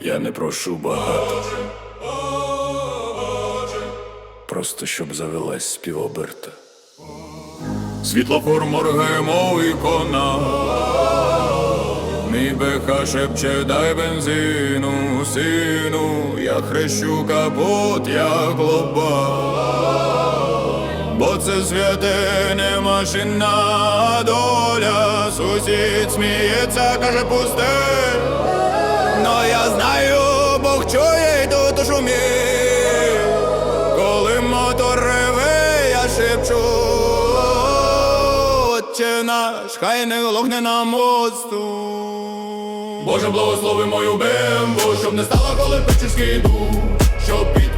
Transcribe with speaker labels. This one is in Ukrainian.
Speaker 1: Я не прошу багато. Просто щоб завелась співоберта. Світлофор моргає, мов ікона. Мій беха шепче, дай бензину, сину, я хрещу капот, як лоба. Бо це святе не машина, доля. Сусід сміється, каже пусте. Знаю, Бог чує й тут шумить. Коли мотор реве, я шепчу. Отче наш, хай не глохне на мосту. Боже, благослови мою бембу, щоб не стала, коли печерський дух, щоб під